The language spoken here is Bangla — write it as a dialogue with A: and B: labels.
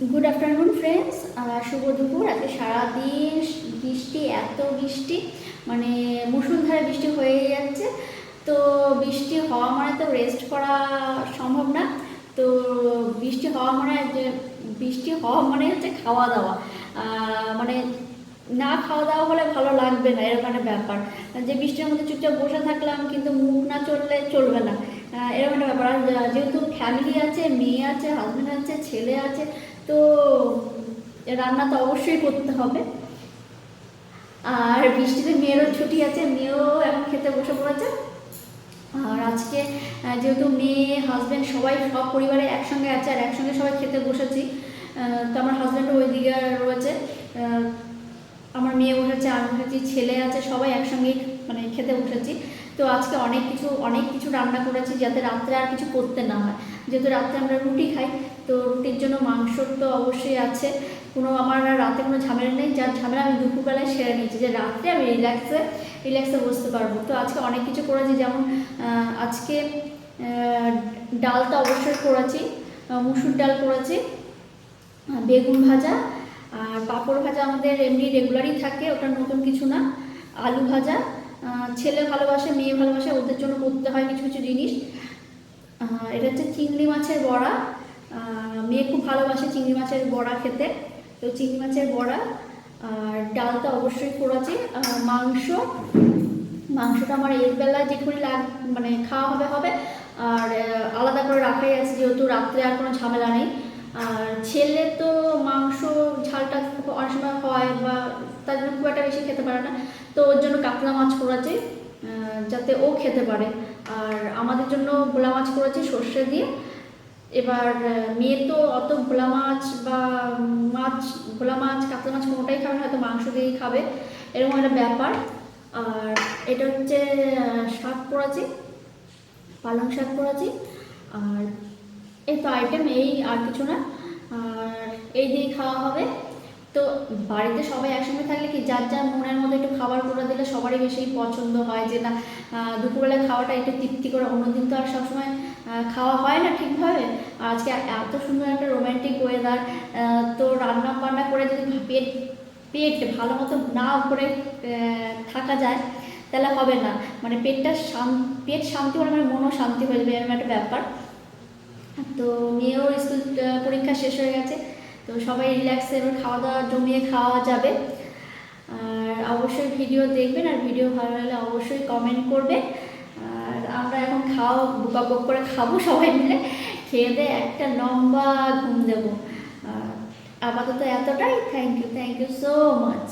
A: গুড আফটারনুন ফ্রেন্ডস শুভ দুপুর। আজকে সারাদিন বৃষ্টি, এত বৃষ্টি মানে মুসুলধারে বৃষ্টি হয়ে যাচ্ছে। তো বৃষ্টি হওয়া মানে তো রেস্ট করা সম্ভব না। তো বৃষ্টি হওয়া মানে যে, বৃষ্টি হওয়া মানে হচ্ছে খাওয়া দাওয়া। মানে না খাওয়া দাওয়া হলে ভালো লাগবে না, এরকম ব্যাপার। যে বৃষ্টির মধ্যে চুপচাপ বসে থাকলাম, কিন্তু মুখ না চললে চলবে না। এরকম একটা ব্যাপার আর যেহেতু ফ্যামিলি আছে, মেয়ে আছে হাজব্যান্ড আছে, ছেলে আছে, তো রান্না তো অবশ্যই করতে হবে। আর বৃষ্টিতে মেয়েরও ছুটি আছে, মেয়েও এখন খেতে বসে পড়েছে। আর আজকে যেহেতু মেয়ে হাজব্যান্ড সবাই সব পরিবারে একসঙ্গে আছে আর একসঙ্গে সবাই খেতে বসেছি তো আমার হাজব্যান্ডও ওই দিকে রয়েছে। বসেছি ছেলে আছে, সবাই একসঙ্গে মানে খেতে বসেছি। তো আজকে অনেক কিছু অনেক কিছু রান্না করেছি যাতে রাত্রে আর কিছু করতে না হয়। যেহেতু রাত্রে আমরা রুটি খাই, তো রুটির জন্য মাংস তো অবশ্যই আছে। কোনো আমার রাতে কোনো ঝামেলা নেই, যার ঝামেলা আমি দুপুরবেলায় সেরে নিয়েছি যে রাত্রে আমি রিল্যাক্সে রিল্যাক্সে বসতে পারব। তো আজকে অনেক কিছু করেছি, যেমন আজকে ডালটা অবশ্যই করেছি মুসুর ডাল করেছি বেগুন ভাজা আর পাঁপড় ভাজা আমাদের এমনি রেগুলারই থাকে ওটা নতুন কিছু না। আলু ভাজা ছেলে ভালোবাসে, মেয়ে ভালোবাসে, ওদের জন্য করতে হয় কিছু কিছু জিনিস। এটা হচ্ছে চিংড়ি মাছের বড়া। মেয়ে খুব ভালোবাসে চিংড়ি মাছের বড়া খেতে, তো চিংড়ি মাছের বড়া। আর ডালটা অবশ্যই করেছি। মাংস, মাংসটা আমার এর বেলায় যেটুকুনি লাগ মানে খাওয়া হবে হবে। আর আলাদা করে রাখাই আছে, যেহেতু রাত্রে আর কোনো ঝামেলা নেই। আর ছেলে অনেক সময় হয় বা তার জন্য খুব একটা বেশি খেতে পারে না। তো ওর জন্য কাতলা মাছ করেছি যাতে ও খেতে পারে। আর আমাদের জন্য ভোলা মাছ করেছি সর্ষে দিয়ে। এবার মেয়ে তো অত ভোলা মাছ বা মাছ, ভোলা মাছ, কাতলা মাছ কোনোটাই খাবে না, হয়তো মাংস দিয়েই খাবে। এরকম একটা ব্যাপার। আর এটা হচ্ছে শাক করেছি, পালং শাক করেছি। আর এই তো আইটেম এই আর কিছু না। আর এই দিয়ে খাওয়া হবে। তো বাড়িতে সবাই একসঙ্গে থাকলে কি যার যার মনের মধ্যে একটু খাবার করে দিলে সবারই বেশি পছন্দ হয় যে না দুপুরবেলা খাওয়াটা একটু তৃপ্তি করে, অন্যদিন তো আর সবসময় খাওয়া হয় না ঠিকভাবে। আজকে এত সুন্দর একটা রোম্যান্টিক ওয়েদার তো রান্না বান্না করে যদি পেট পেট ভালো মতো না করে থাকা যায়, তাহলে হবে না। মানে পেটটা শান, পেট শান্তি হলে মানে মনও শান্তি হয়ে যাবে, এরকম একটা ব্যাপার। তো মেয়েও স্কুল পরীক্ষা শেষ হয়ে গেছে। তো সবাই রিল্যাক্সে এবার খাওয়া দাওয়া জমিয়ে খাওয়া যাবে। আর অবশ্যই ভিডিও দেখবেন, আর ভিডিও ভালো লাগলে অবশ্যই কমেন্ট করবে আর আমরা এখন খাওয়া, বুকা বক করে খাব সবাই মিলে। খেয়ে দিয়ে একটা লম্বা ঘুম দেবো। আপাতত এতটাই। Thank you thank you so much